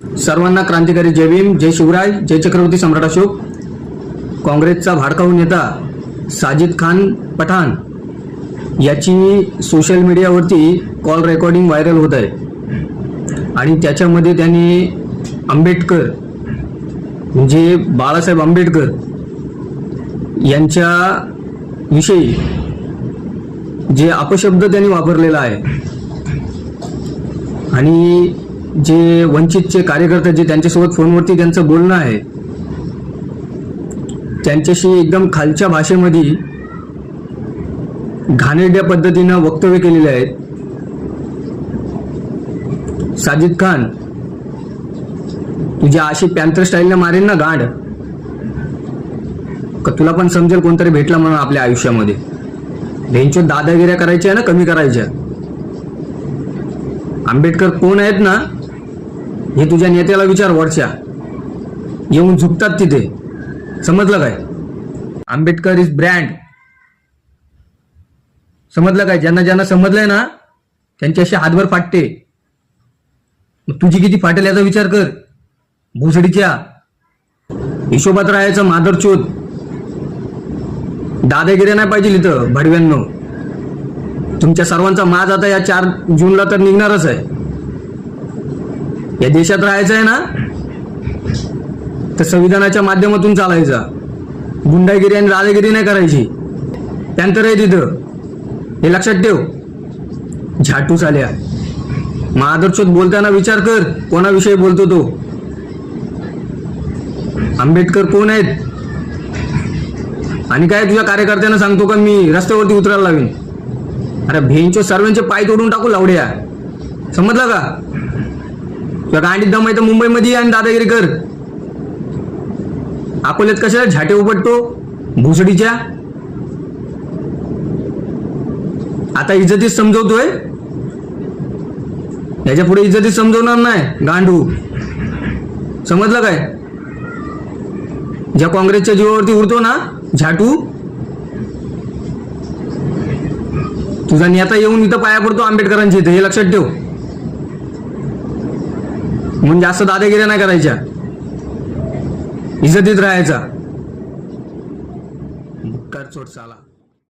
सर्वांना क्रांतिकारी जय भीम जय शिवराय जय चक्रवर्ती सम्राट अशोक. काँग्रेसचा भाडकाऊ नेता साजिद खान पठाण. याची सोशल मीडियावरती कॉल रेकॉर्डिंग व्हायरल होत आहे. आणि त्याच्यामध्ये त्यांनी आंबेडकर म्हणजे बाळासाहेब आंबेडकर यांच्या विषयी जे अपशब्द त्यांनी वापरलेला आहे. आणि जे वंचितचे कार्यकर्ते जे त्यांच्यासोबत फोनवरती त्यांचं बोलणं आहे त्यांच्याशी एकदम खालच्या भाषेमध्ये घाणेरड्या पद्धतीनं वक्तव्य केलेले आहेत. साजिद खान तुझ्या अशी पॅन्थर स्टाईलनं मारेन ना गांड? का तुला पण समजेल कोणतरी भेटला म्हणून आपल्या आयुष्यामध्ये? भेंचो दादागिऱ्या करायच्या ना कमी करायच्या? आंबेडकर कोण आहेत ना हे तुझ्या नेत्याला विचार वरच्या. येऊन झुकतात तिथे. समजलं काय? आंबेडकर इज ब्रँड समजलं काय? ज्यांना ज्यांना समजलंय ना त्यांच्याशी हातभर फाटते. मग तुझी किती फाटेल याचा विचार कर. भोसडीच्या. हिशोबात राहायचं मादरचोत दादागिरी नाही पाहिजे इथं भडव्यांनो. तुमच्या सर्वांचा माज आता या चार जूनला तर निघणारच आहे. या देशात राहायचं आहे ना तर संविधानाच्या माध्यमातून चालायचा. गुंडागिरी आणि राजागिरी नाही करायची. त्यानंतर आहे तिथं. हे लक्षात ठेव. झाटू आल्या महादर्शोत बोलताना विचार कर कोणाविषयी बोलतो तो? आंबेडकर कोण आहेत? आणि काय तुझ्या कार्यकर्त्यांना सांगतो का मी? रस्त्यावरती उतरायला लावीन अरे भेंचो सर्वांचे पाय तोडून टाकू लावड्या. समजलं का? तुझ्या गांडीत दम आहे तर मुंबईमध्ये आणि दादागिरी कर. अकोल्यात कशाला झाटे उपटतो? भुसडीच्या? आता इज्जतीत समजवतोय? याच्यापुढे इज्जतीत समजवणार नाही गांडू. समजलं काय? ज्या काँग्रेसच्या जीवावरती उरतो ना झाटू. तुझा नेता येऊन इथं पाया पडतो आंबेडकरांच्या इथे हे लक्षात ठेव. म्हणून जास्त दादागिऱ्या नाही करायच्या. इज्जतीत राहायचा. कर चोट चाला